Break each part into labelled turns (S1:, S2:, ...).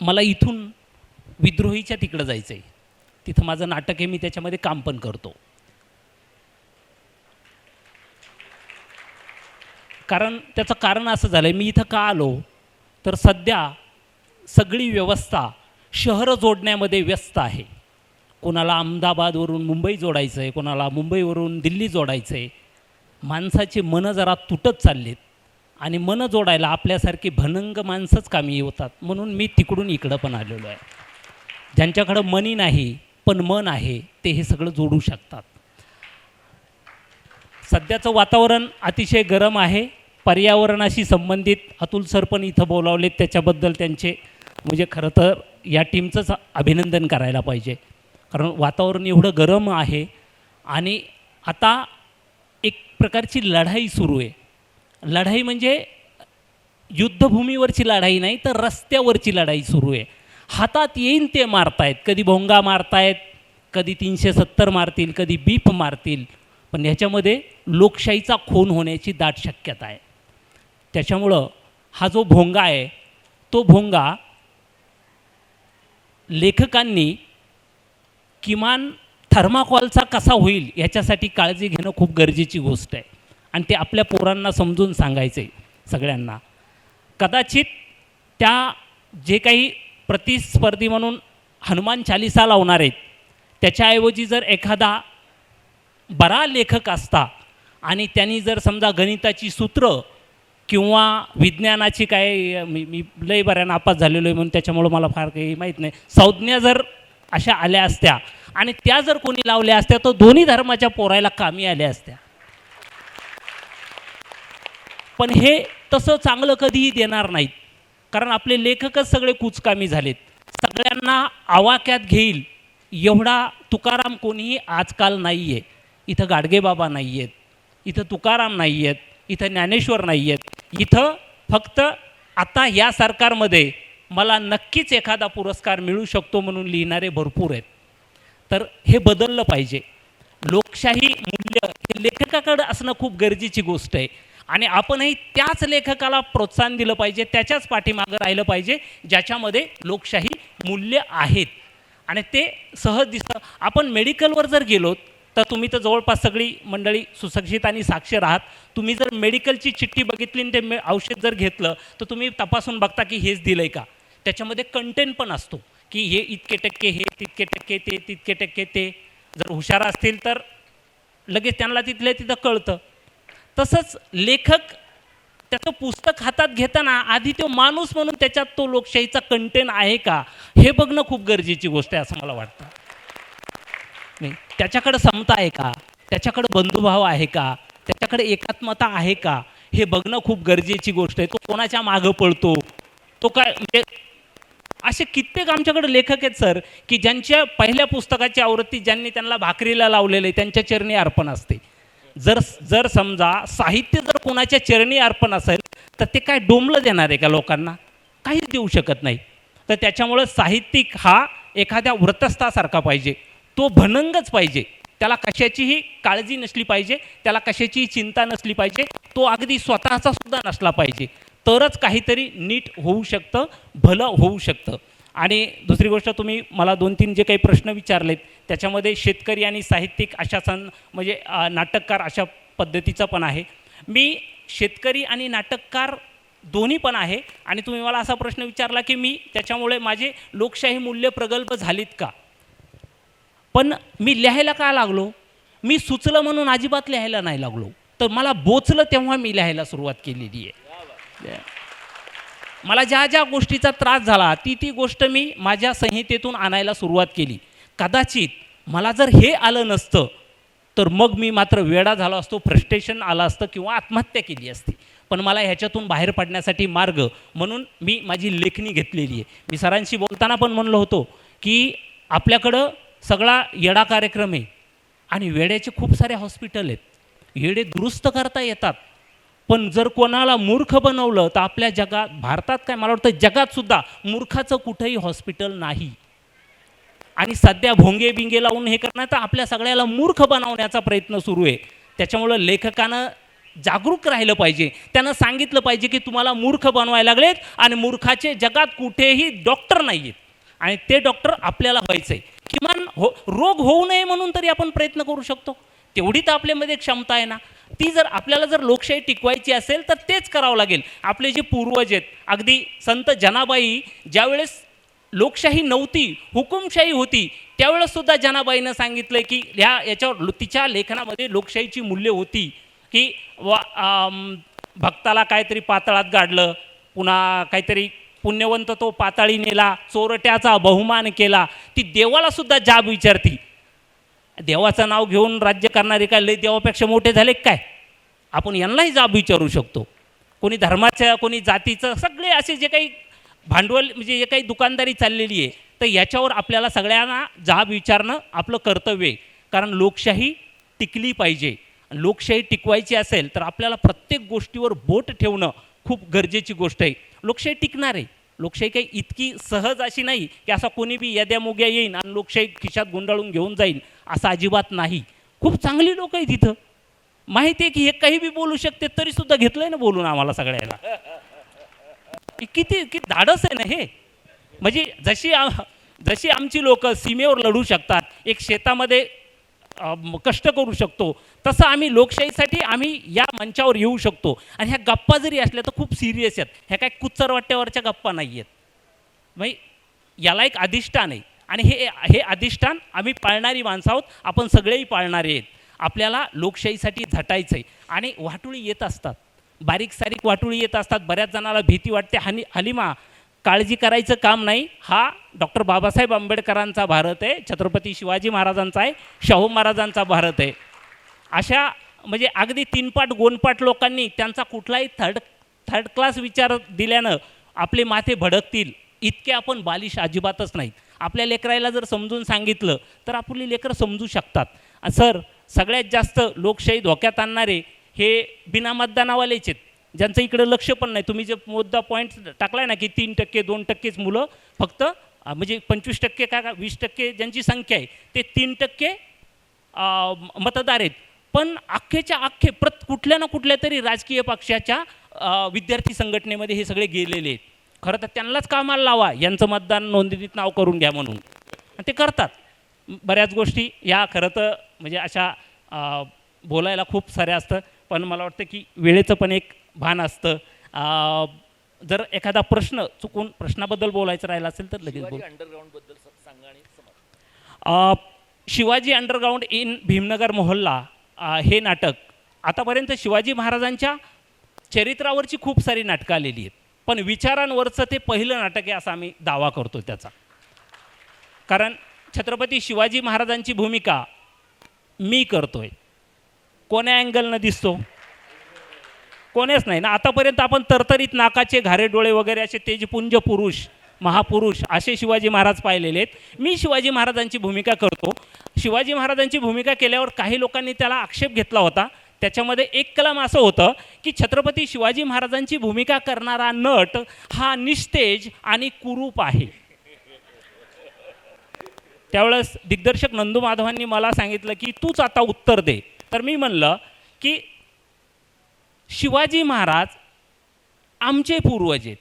S1: मला इथून विद्रोहीच्या तिकडं जायचं आहे तिथं माझं नाटक आहे मी त्याच्यामध्ये काम पण करतो. कारण त्याचं कारण असं झालं आहे मी इथं का आलो? तर सध्या सगळी व्यवस्था शहरं जोडण्यामध्ये व्यस्त आहे. कोणाला अहमदाबादवरून मुंबई जोडायचं आहे कोणाला मुंबईवरून दिल्ली जोडायचं आहे माणसाची मनं जरा तुटत चाललीत. आणि मन जोडायला आपल्यासारखी भनंग माणसंच कामी होतात म्हणून मी तिकडून इकडं पण आलेलो आहे. ज्यांच्याकडं मनी नाही पण मन आहे ते हे सगळं जोडू शकतात. सध्याचं वातावरण अतिशय गरम आहे. पर्यावरणाशी संबंधित अतुल सर पण इथं बोलावलेत. त्याच्याबद्दल त्यांचे म्हणजे खरं तर या टीमचंच अभिनंदन करायला पाहिजे. कारण वातावरण एवढं गरम आहे आणि आता एक प्रकारची लढाई सुरू आहे. लढाई म्हणजे युद्धभूमीवरची लढाई नाही तर रस्त्यावरची लढाई सुरू आहे. हातात येईन ते मारतायत. कधी भोंगा मारतायत कधी तीनशे सत्तर मारतील कधी बीप मारतील. पण ह्याच्यामध्ये लोकशाहीचा खून होण्याची दाट शक्यता आहे. त्याच्यामुळं हा जो भोंगा आहे तो भोंगा लेखकांनी किमान थर्माकॉलचा कसा होईल याच्यासाठी काळजी घेणं खूप गरजेची गोष्ट आहे. आणि ते आपल्या पोरांना समजून सांगायचं आहे सगळ्यांना. कदाचित त्या जे काही प्रतिस्पर्धी म्हणून हनुमान चालिसा लावणार आहेत त्याच्याऐवजी जर एखादा बरा लेखक असता आणि त्यांनी जर समजा गणिताची सूत्र किंवा विज्ञानाची काय मी मी लय बऱ्या नापास झालेलो आहे म्हणून त्याच्यामुळं मला फार काही माहीत नाही. संज्ञा जर अशा आल्या असत्या आणि त्या जर कोणी लावल्या असत्या तर दोन्ही धर्माच्या पोरायला कामी आल्या असत्या. पण हे तसं चांगलं कधीही देणार नाहीत. कारण आपले लेखकच सगळे कुचकामी झालेत. सगळ्यांना आवाक्यात घेईल एवढा तुकाराम कोणीही आजकाल नाही आहे इथं गाडगेबाबा नाही आहेत इथं तुकाराम नाही आहेत इथं ज्ञानेश्वर नाही आहेत इथं फक्त आता या सरकारमध्ये मला नक्कीच एखादा पुरस्कार मिळू शकतो म्हणून लिहिणारे भरपूर आहेत. तर हे बदललं पाहिजे. लोकशाही मूल्य हे लेखकाकडं असणं खूप गरजेची गोष्ट आहे. आणि आपणही त्याच लेखकाला प्रोत्साहन दिलं पाहिजे त्याच्याच पाठीमागं राहिलं पाहिजे ज्याच्यामध्ये लोकशाही मूल्य आहेत. आणि ते सहज दिसतं. आपण मेडिकलवर जर गेलोत तर तुम्ही तर जवळपास सगळी मंडळी सुशिक्षित आणि साक्षर आहात तुम्ही जर मेडिकलची चिठ्ठी बघितली आणि ते मे औषध जर घेतलं तर तुम्ही तपासून बघता की हेच दिलं आहे का? त्याच्यामध्ये कंटेंट पण असतो की हे इतके टक्के हे तितके टक्के ते तितके टक्के ते. जर हुशार असतील तर लगेच त्यांना तिथल्या तिथं कळतं. तसंच लेखक त्याचं पुस्तक हातात घेताना आधी तो माणूस म्हणून त्याच्यात तो लोकशाहीचा कंटेन आहे का हे बघणं खूप गरजेची गोष्ट आहे असं मला वाटतं. नाही त्याच्याकडं समता आहे का त्याच्याकडं बंधुभाव आहे का त्याच्याकडे एकात्मता आहे का हे बघणं खूप गरजेची गोष्ट आहे. तो कोणाच्या मागं पळतो तो काय म्हणजे असे कित्येक आमच्याकडे लेखक आहेत सर की ज्यांच्या पहिल्या पुस्तकाची आवृत्ती ज्यांनी त्यांना भाकरीला लावलेलं आहे त्यांच्या चरणी अर्पण असते. जर जर समजा साहित्य जर कोणाच्या चरणी अर्पण असेल तर ते काय डोंबलं देणार आहे का लोकांना? काहीच देऊ शकत नाही. तर त्याच्यामुळं साहित्यिक हा एखाद्या व्रतस्थासारखा पाहिजे. तो भनंगच पाहिजे. त्याला कशाचीही काळजी नसली पाहिजे त्याला कशाचीही चिंता नसली पाहिजे तो अगदी स्वतःचा सुद्धा नसला पाहिजे. तरच काहीतरी नीट होऊ शकतं भलं होऊ शकतं. आणि दुसरी गोष्ट तुम्ही मला दोन तीन जे काही प्रश्न विचारलेत त्याच्यामध्ये शेतकरी आणि साहित्यिक अशा सण म्हणजे नाटककार अशा पद्धतीचं पण आहे. मी शेतकरी आणि नाटककार दोन्ही पण आहे आणि तुम्ही मला असा प्रश्न विचारला की मी त्याच्यामुळे माझे लोकशाही मूल्य प्रगल्भ झालीत का? पण मी लिहायला का लागलो? मी सुचलं म्हणून अजिबात लिहायला नाही लागलो. तर मला बोचलं तेव्हा मी लिहायला सुरुवात केलेली आहे. मला ज्या ज्या गोष्टीचा त्रास झाला ती ती गोष्ट मी माझ्या संहितेतून आणायला सुरुवात केली. कदाचित मला जर हे आलं नसतं तर मग मी मात्र वेडा झालो असतो फ्रस्ट्रेशन आलं असतं किंवा आत्महत्या केली असती. पण मला ह्याच्यातून बाहेर पडण्यासाठी मार्ग म्हणून मी माझी लेखणी घेतलेली आहे. मी सरांशी बोलताना पण म्हणलो होतो की आपल्याकडं सगळा येडा कार्यक्रम आहे आणि वेड्याचे खूप सारे हॉस्पिटल आहेत. येडे दुरुस्त करता येतात. पण जर कोणाला मूर्ख बनवलं तर आपल्या जगात भारतात काय मला वाटतं जगातसुद्धा मूर्खाचं कुठंही हॉस्पिटल नाही. आणि सध्या भोंगे बिंगे लावून हे करणं तर आपल्या सगळ्याला मूर्ख बनवण्याचा प्रयत्न सुरू आहे. त्याच्यामुळं लेखकानं जागरूक राहिलं पाहिजे. त्यानं सांगितलं पाहिजे की तुम्हाला मूर्ख बनवायला लागलेत आणि मूर्खाचे जगात कुठेही डॉक्टर नाही आहेत आणि ते डॉक्टर आपल्याला व्हायचं आहे किमान हो रोग होऊ नये म्हणून तरी आपण प्रयत्न करू शकतो. तेवढी तर आपल्यामध्ये क्षमता आहे ना. ती जर आपल्याला जर लोकशाही टिकवायची असेल तर तेच करावं लागेल. आपले जे पूर्वज आहेत अगदी संत जनाबाई ज्यावेळेस लोकशाही नव्हती हुकुमशाही होती त्यावेळेस सुद्धा जनाबाईनं सांगितलं की ह्या याच्यावर तिच्या लेखनामध्ये लोकशाहीची मूल्य होती की वा भक्ताला काहीतरी पातळात गाडलं पुन्हा काहीतरी पुण्यवंत तो पाताळी नेला चोरट्याचा बहुमान केला ती देवाला सुद्धा जाब विचारती. देवाचं नाव घेऊन राज्य करणारे काय लय देवापेक्षा मोठे झाले काय? आपण यांनाही जाब विचारू शकतो. कोणी धर्माच्या कोणी जातीचं सगळे असे जे काही भांडवल म्हणजे जे काही दुकानदारी चाललेली आहे तर याच्यावर आपल्याला सगळ्यांना जाब विचारणं आपलं कर्तव्य आहे. कारण लोकशाही टिकली पाहिजे. लोकशाही टिकवायची असेल तर आपल्याला प्रत्येक गोष्टीवर बोट ठेवणं खूप गरजेची गोष्ट आहे. लोकशाही टिकणार आहे. लोकशाही काही इतकी सहज अशी नाही की असा कोणी बी याद्या मोग्या येईन आणि लोकशाही खिशात गुंडाळून घेऊन जाईल असं अजिबात नाही. खूप चांगली लोक आहे तिथं माहिती आहे की हे काही बी बोलू शकते तरी सुद्धा आहे ना बोलून आम्हाला सगळ्याला किती किती धाडस आहे ना हे. म्हणजे जशी जशी आमची लोक सीमेवर लढू शकतात एक शेतामध्ये कष्ट करू शकतो तसं आम्ही लोकशाहीसाठी आम्ही या मंचावर येऊ शकतो. आणि ह्या गप्पा जरी असल्या तर खूप सिरियस आहेत. ह्या काय कुच्चर वाट्यावरच्या गप्पा नाही आहेत म्हणजे याला एक अधिष्ठान आहे. आणि हे हे अधिष्ठान आम्ही पाळणारी माणसं आहोत. आपण सगळेही पाळणारे आहेत. आपल्याला लोकशाहीसाठी झटायचं आहे आणि वाटोळी येत असतात. बारीक सारीक वाटोळी येत असतात. बऱ्याच जणाला भीती वाटते. हानी हलिमा काळजी करायचं काम नाही. हा डॉक्टर बाबासाहेब आंबेडकरांचा भारत आहे. छत्रपती शिवाजी महाराजांचा आहे. शाहू महाराजांचा भारत आहे. अशा म्हणजे अगदी तीनपाट गोनपाट लोकांनी त्यांचा कुठलाही थर्ड थर्ड क्लास विचार दिल्यानं आपले माथे भडकतील. इतके आपण बालिश अजिबातच नाहीत. आपल्या लेकराला जर समजून सांगितलं तर आपली लेकरं समजू शकतात. सर सगळ्यात जास्त लोकशाही धोक्यात आणणारे हे बिना मतदानावालेच आहेत. ज्यांचं इकडं लक्ष पण नाही. तुम्ही जे मुद्दा पॉईंट टाकलाय ना की तीन टक्के दोन टक्केच मुलं फक्त म्हणजे पंचवीस टक्के का का वीस टक्के ज्यांची संख्या आहे ते तीन टक्के मतदार आहेत. पण अख्खेच्या अख्खे प्रत कुठल्या ना कुठल्या तरी राजकीय पक्षाच्या विद्यार्थी संघटनेमध्ये हे सगळे गेलेले आहेत. खरं तर त्यांनाच कामाला लावा. यांचं मतदान नोंदणीत नाव करून घ्या म्हणून. आणि ते करतात. बऱ्याच गोष्टी या खरं तर म्हणजे अशा बोलायला खूप साऱ्या असतं. पण मला वाटतं की वेळेचं पण एक भान असतं. जर एखादा प्रश्न चुकून प्रश्नाबद्दल बोलायचं राहिलं असेल तर लगेच बोल.
S2: अंडरग्राऊंडबद्दल स- सांगा आणि
S1: शिवाजी अंडरग्राऊंड इन भीमनगर मोहल्ला हे नाटक आतापर्यंत शिवाजी महाराजांच्या चरित्रावरची खूप सारी नाटकं आलेली आहेत. पण विचारांवरचं ते पहिलं नाटक आहे असा आम्ही दावा करतो त्याचा. कारण छत्रपती शिवाजी महाराजांची भूमिका मी करतोय. कोण्या अँगलनं दिसतो? कोणीच नाही. ना आतापर्यंत आपण तरतरीत नाकाचे घारे डोळे वगैरे असे तेजपुंज पुरुष महापुरुष असे शिवाजी महाराज पाहिलेले आहेत. मी शिवाजी महाराजांची भूमिका करतो. शिवाजी महाराजांची भूमिका केल्यावर काही लोकांनी त्याला आक्षेप घेतला होता. त्याच्यामध्ये एक कलम असं होतं की छत्रपती शिवाजी महाराजांची भूमिका करणारा नट हा निस्तेज आणि कुरूप आहे. त्यावेळेस दिग्दर्शक नंदू माधवांनी मला सांगितलं की तूच आता उत्तर दे. तर मी म्हणलं की शिवाजी महाराज आमचे पूर्वज आहेत.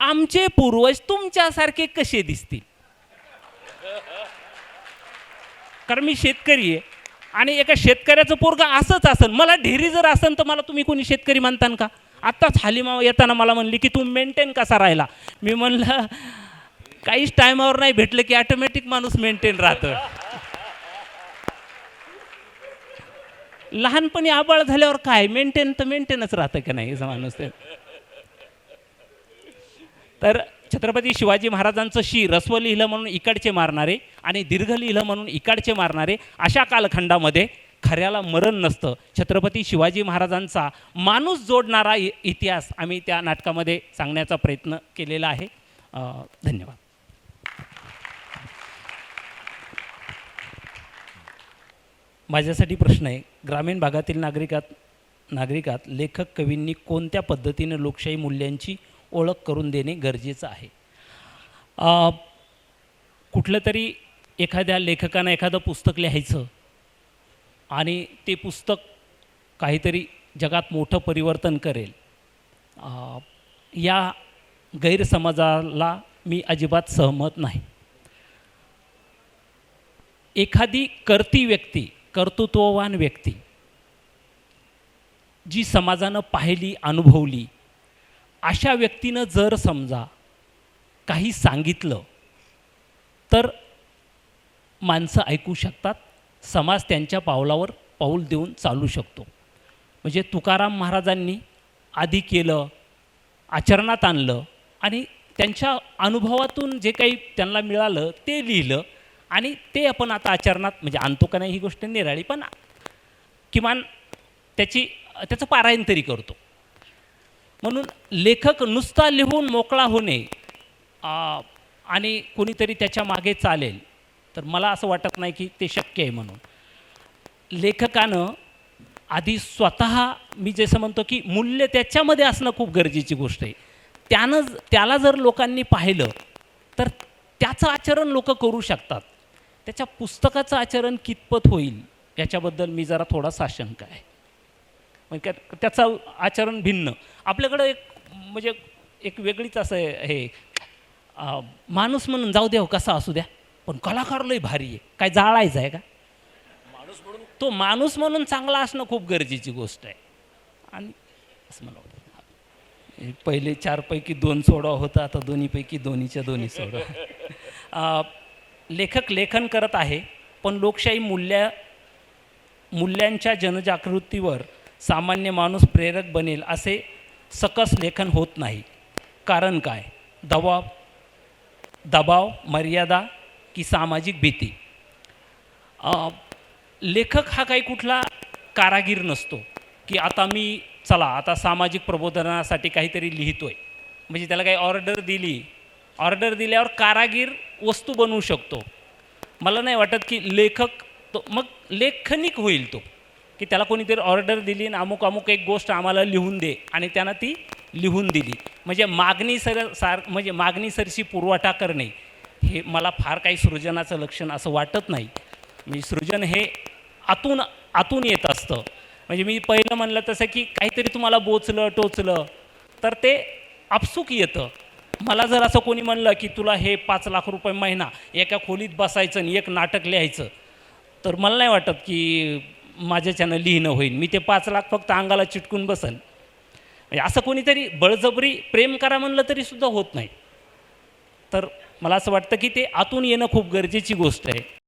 S1: आमचे पूर्वज तुमच्यासारखे कसे दिसतील? कारण मी शेतकरी आहे. आणि एका शेतकऱ्याचं पोरगं असंच असन. मला ढेरी जर असन तर मला तुम्ही कोणी शेतकरी मानतान का? आत्ताच हालिमा येताना मला म्हणली की तू मेंटेन कसा राहिला? मी म्हणलं काहीच टायमावर नाही भेटलं की ऑटोमॅटिक माणूस मेंटेन राहतं. लहानपणी आबाळ झाल्यावर काय? मेंटेन तर मेंटेनच राहतं का नाही? माणूस तर छत्रपती शिवाजी महाराजांचं शी रस्व लिहिलं म्हणून इकडचे मारणारे आणि दीर्घ लिहिलं म्हणून इकडचे मारणारे अशा कालखंडामध्ये खऱ्याला मरण नसतं. छत्रपती शिवाजी महाराजांचा माणूस जोडणारा इ- इतिहास आम्ही त्या नाटकामध्ये सांगण्याचा प्रयत्न केलेला आहे. धन्यवाद. माझ्यासाठी प्रश्न आहे ग्रामीण भागातील नागरिकात नागरिकात लेखक कवींनी कोणत्या पद्धतीने लोकशाही मूल्यांची ओळख करून देणे गरजेचं आहे. कुठलं तरी एखाद्या लेखकानं एखादं पुस्तक लिहायचं आणि ते पुस्तक काहीतरी जगात मोठं परिवर्तन करेल. आ, या गैरसमजाला मी अजिबात सहमत नाही. एखादी कर्ती व्यक्ती कर्तृत्ववान व्यक्ती जी समाजानं पाहिली अनुभवली अशा व्यक्तीनं जर समजा काही सांगितलं तर माणसं ऐकू शकतात समाज त्यांच्या पावलावर पाऊल देऊन चालू शकतो. म्हणजे तुकाराम महाराजांनी आधी केलं आचरणात आणलं आणि त्यांच्या अनुभवातून जे काही त्यांना मिळालं ते लिहिलं आणि ते आपण आता आचरणात म्हणजे आणतो का नाही ही गोष्ट निराळी पण किमान त्याची त्याचं पारायण तरी करतो. म्हणून लेखक नुसता लिहून मोकळा होणे आणि कोणीतरी त्याच्यामागे चालेल तर मला असं वाटत नाही की ते शक्य आहे म्हणून. लेखकानं आधी स्वतः मी जसं म्हणतो की मूल्य त्याच्यामध्ये असणं खूप गरजेची गोष्ट आहे. त्यानं ज- त्याला जर लोकांनी पाहिलं तर त्याचं आचरण लोक करू शकतात. त्याच्या पुस्तकाचं आचरण कितपत होईल याच्याबद्दल मी जरा थोडा साशंक आहे. म्हणजे त्या- त्याचं आचरण भिन्न. आपल्याकडं एक म्हणजे एक वेगळीच असं हे माणूस म्हणून जाऊ द्या हो, कसा असू द्या. पण कलाकार लय भारी आहे. काय जाळायचं आहे का?
S2: माणूस म्हणून?
S1: तो माणूस म्हणून चांगला असणं खूप गरजेची गोष्ट आहे. आणि असं मला वाटतं. हे पहिले चारपैकी दोन सोडा होता आता दोन्हीपैकी दोन्हीच्या दोन्ही सोडा. लेखक लेखन करत आहे पण लोकशाही मूल्य मूल्यांच्या जनजागृतीवर सामान्य माणूस प्रेरक बनेल असे सकस लेखन होत नाही. कारण काय? दबाव दबाव मर्यादा की सामाजिक भीती. लेखक हा काही कुठला कारागीर नसतो की आता मी चला आता सामाजिक प्रबोधनासाठी काहीतरी लिहितो आहे म्हणजे त्याला काही ऑर्डर दिली. ऑर्डर दिल्यावर कारागीर वस्तू बनवू शकतो. मला नाही वाटत की लेखक तो मग लेखनिक होईल तो. की त्याला कोणीतरी ऑर्डर दिली आणि अमुक अमुक एक गोष्ट आम्हाला लिहून दे. आणि त्यांना ती लिहून दिली. म्हणजे मागणी सर सार म्हणजे मागणी सरशी पुरवठा करणे हे मला फार काही सृजनाचं लक्षण असं वाटत नाही. म्हणजे सृजन हे आतून आतून येत असतं. म्हणजे मी पहिलं म्हणलं तसं की काहीतरी तुम्हाला बोचलं टोचलं तर ते आपसूक येतं. मला जर असं कोणी म्हणलं की तुला हे पाच लाख रुपये महिना एका खोलीत बसायचं आणि एक नाटक लिहायचं तर मला नाही वाटत की माझ्याच्यानं लिहिणं होईल मी ते पाच लाख फक्त अंगाला चिटकून बसन म्हणजे असं कोणीतरी बळजबरी प्रेम करा म्हणलं तरीसुद्धा होत नाही. तर मला असं वाटतं की ते आतून येणं खूप गरजेची गोष्ट आहे.